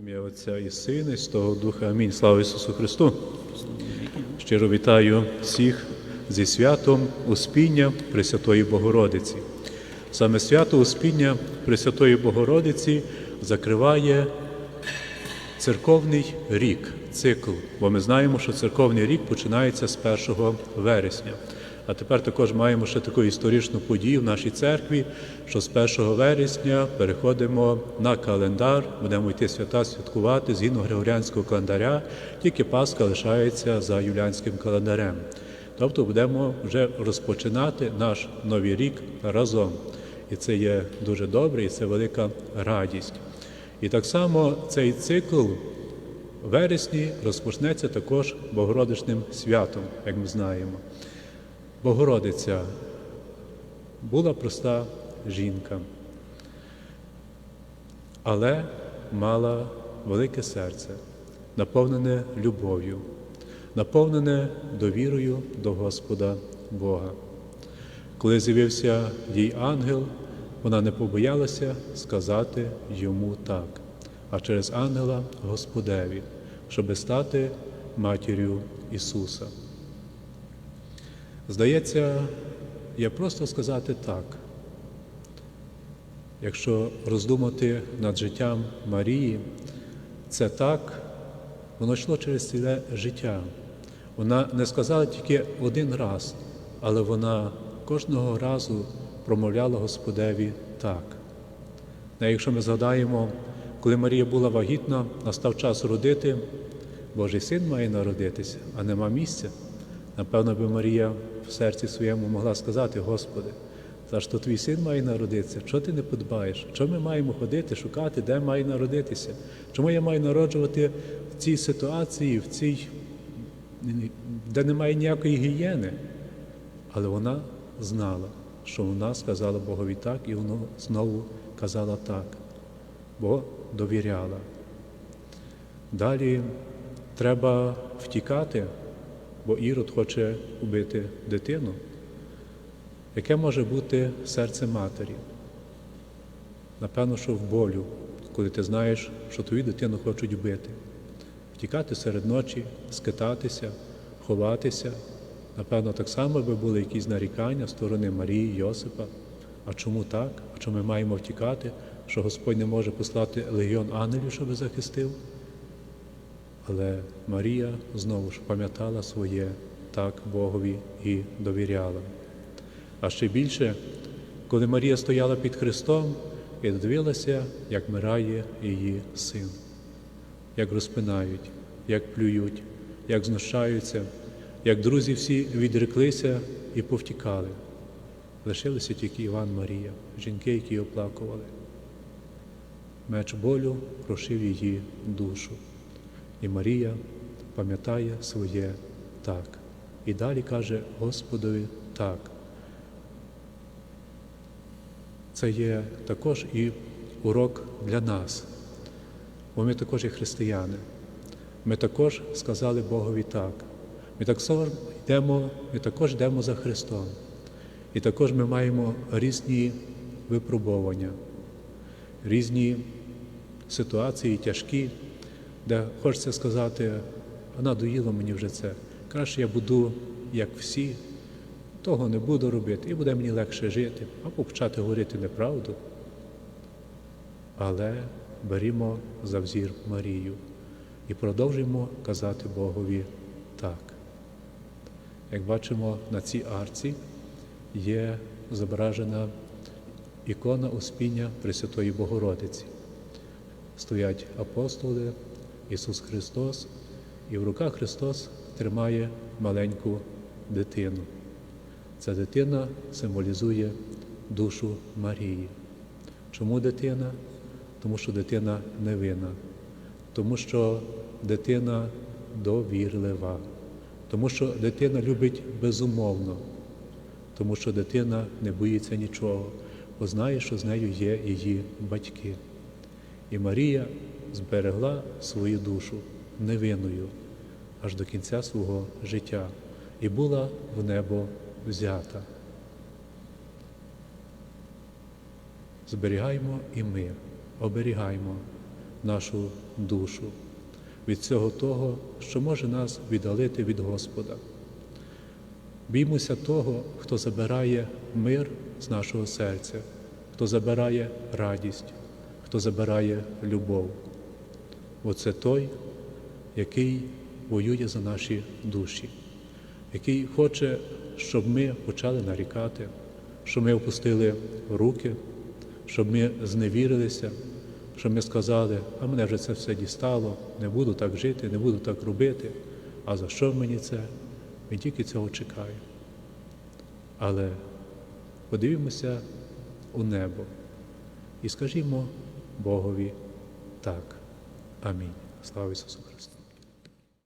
Ім'я Отця і Сина, і Святого Духа. Амінь. Слава Ісусу Христу. Щиро вітаю всіх зі святом Успіння Пресвятої Богородиці. Саме свято Успіння Пресвятої Богородиці закриває церковний рік, цикл, бо ми знаємо, що церковний рік починається з 1 вересня. А тепер також маємо ще таку історичну подію в нашій церкві, що з 1 вересня переходимо на календар, будемо йти свята святкувати згідно Григоріанського календаря, тільки Пасха лишається за юліанським календарем. Тобто будемо вже розпочинати наш новий рік разом. І це є дуже добре, і це велика радість. І так само цей цикл вересні розпочнеться також Богородичним святом, як ми знаємо. Богородиця була проста жінка, але мала велике серце, наповнене любов'ю, наповнене довірою до Господа Бога. Коли з'явився їй ангел, вона не побоялася сказати йому так, а через ангела Господеві, щоби стати матір'ю Ісуса. Здається, є просто сказати так. Якщо роздумати над життям Марії, це так, воно йшло через ціле життя. Вона не сказала тільки один раз, але вона кожного разу промовляла Господеві так. А якщо ми згадаємо, коли Марія була вагітна, настав час родити, Божий син має народитися, а нема місця. Напевно, би Марія в серці своєму могла сказати, Господи, за що твій син має народитися? Чого ти не подбаєш? Чому ми маємо ходити, шукати, де має народитися? Чому я маю народжувати в цій ситуації, в цій, де немає ніякої гігієни? Але вона знала, що вона сказала Богові так, і вона знову казала так, бо довіряла. Далі треба втікати бо Ірод хоче убити дитину. Яке може бути серце матері? Напевно, що в болю, коли ти знаєш, що твою дитину хочуть вбити. Втікати серед ночі, скитатися, ховатися. Напевно, так само би були якісь нарікання з сторони Марії, Йосипа. А чому так? А чому ми маємо втікати? Що Господь не може послати легіон ангелів, щоб захистив? Але Марія знову ж пам'ятала своє так Богові і довіряла. А ще більше, коли Марія стояла під Христом і дивилася, як мирає її син, як розпинають, як плюють, як знущаються, як друзі всі відреклися і повтікали. Лишилися тільки Іван Марія, жінки, які оплакували. Меч болю прошив її душу. І Марія пам'ятає своє так. І далі каже Господові так. Це є також і урок для нас, бо ми також є християни. Ми також сказали Богові так. Ми також йдемо, ми також йдемо за Христом. І також ми маємо різні випробування, різні ситуації тяжкі де хочеться сказати, а надоїло мені вже це. Краще я буду, як всі, того не буду робити, і буде мені легше жити, або почати говорити неправду. Але берімо за взір Марію і продовжуємо казати Богові так. Як бачимо, на цій арці є зображена ікона Успіння Пресвятої Богородиці. Стоять апостоли. Ісус Христос, і в руках Христос тримає маленьку дитину. Ця дитина символізує душу Марії. Чому дитина? Тому що дитина невинна, тому що дитина довірлива, тому що дитина любить безумовно, тому що дитина не боїться нічого, бо знає, що з нею є її батьки. І Марія зберегла свою душу невинною аж до кінця свого життя і була в небо взята. Зберігаємо і ми, оберігаємо нашу душу від всього того, що може нас віддалити від Господа. Біймося того, хто забирає мир з нашого серця, хто забирає радість, хто забирає любов. Оце той, який воює за наші душі, який хоче, щоб ми почали нарікати, щоб ми опустили руки, щоб ми зневірилися, щоб ми сказали, а мене вже це все дістало, не буду так жити, не буду так робити. А за що мені це? Він тільки цього чекає. Але подивімося у небо і скажімо Богові так. Амінь. Слава Ісусу Христу!